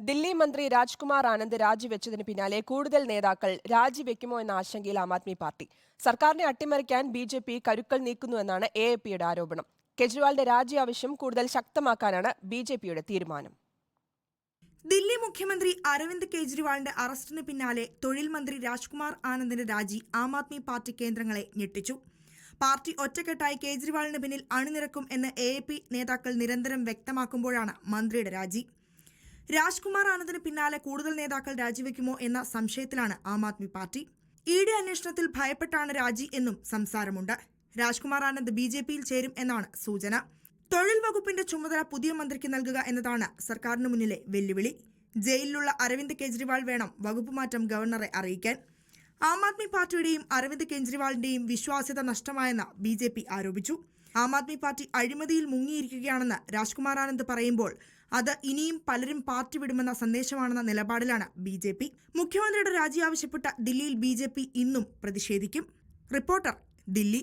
ദില്ലി മന്ത്രി രാജ്കുമാർ ആനന്ദ് രാജിവെച്ചതിന് പിന്നാലെ കൂടുതൽ നേതാക്കൾ രാജിവെക്കുമോ എന്ന ആശങ്കയിൽ ആം ആദ്മി പാർട്ടി. സർക്കാരിനെ അട്ടിമറിക്കാൻ ബി ജെ പി കരുക്കൾ നീക്കുന്നുവെന്നാണ് എ എ പിയുടെ ആരോപണം. കെജ്രിവാളിന്റെ രാജി ആവശ്യം കൂടുതൽ ശക്തമാക്കാനാണ് ബി ജെ പിയുടെ തീരുമാനം. ദില്ലി മുഖ്യമന്ത്രി അരവിന്ദ് കെജ്രിവാളിന്റെ അറസ്റ്റിന് പിന്നാലെ തൊഴിൽ മന്ത്രി രാജ്കുമാർ ആനന്ദിന്റെ രാജി ആം ആദ്മി പാർട്ടി കേന്ദ്രങ്ങളെ ഞെട്ടിച്ചു. പാർട്ടി ഒറ്റക്കെട്ടായി കേജ്രിവാളിന് പിന്നിൽ അണിനിരക്കും എന്ന് എ നേതാക്കൾ നിരന്തരം വ്യക്തമാക്കുമ്പോഴാണ് മന്ത്രിയുടെ രാജി. രാജ്കുമാർ ആനന്ദിന് പിന്നാലെ കൂടുതൽ നേതാക്കൾ രാജിവെക്കുമോ എന്ന സംശയത്തിലാണ് Aam Aadmi Party. E D അന്വേഷണത്തിൽ ഭയപ്പെട്ടാണ് രാജി എന്നും സംസാരമുണ്ട്. രാജ്കുമാർ ആനന്ദ് ബി ജെ പിയിൽ ചേരും എന്നാണ് സൂചന. തൊഴിൽ വകുപ്പിന്റെ ചുമതല പുതിയ മന്ത്രിക്ക് നൽകുക എന്നതാണ് സർക്കാരിന് മുന്നിലെ വെല്ലുവിളി. ജയിലിലുള്ള അരവിന്ദ് കെജ്രിവാൾ വേണം വകുപ്പ് മാറ്റം ഗവർണറെ അറിയിക്കാൻ. ആം ആദ്മി പാർട്ടിയുടെയും അരവിന്ദ് കെജ്രിവാളിന്റെയും വിശ്വാസ്യത നഷ്ടമായെന്ന് ബി ജെ പി ആരോപിച്ചു. ആം ആദ്മി പാർട്ടി അഴിമതിയിൽ മുങ്ങിയിരിക്കുകയാണെന്ന് രാജ്കുമാർ ആനന്ദ് പറയുമ്പോൾ അത് ഇനിയും പലരും പാർട്ടി വിടുമെന്ന സന്ദേശമാണെന്ന നിലപാടിലാണ് ബി ജെ പി. മുഖ്യമന്ത്രിയുടെ രാജി ആവശ്യപ്പെട്ട ദില്ലിയിൽ ബി ജെ പി ഇന്നും പ്രതിഷേധിക്കും. റിപ്പോർട്ടർ ദില്ലി.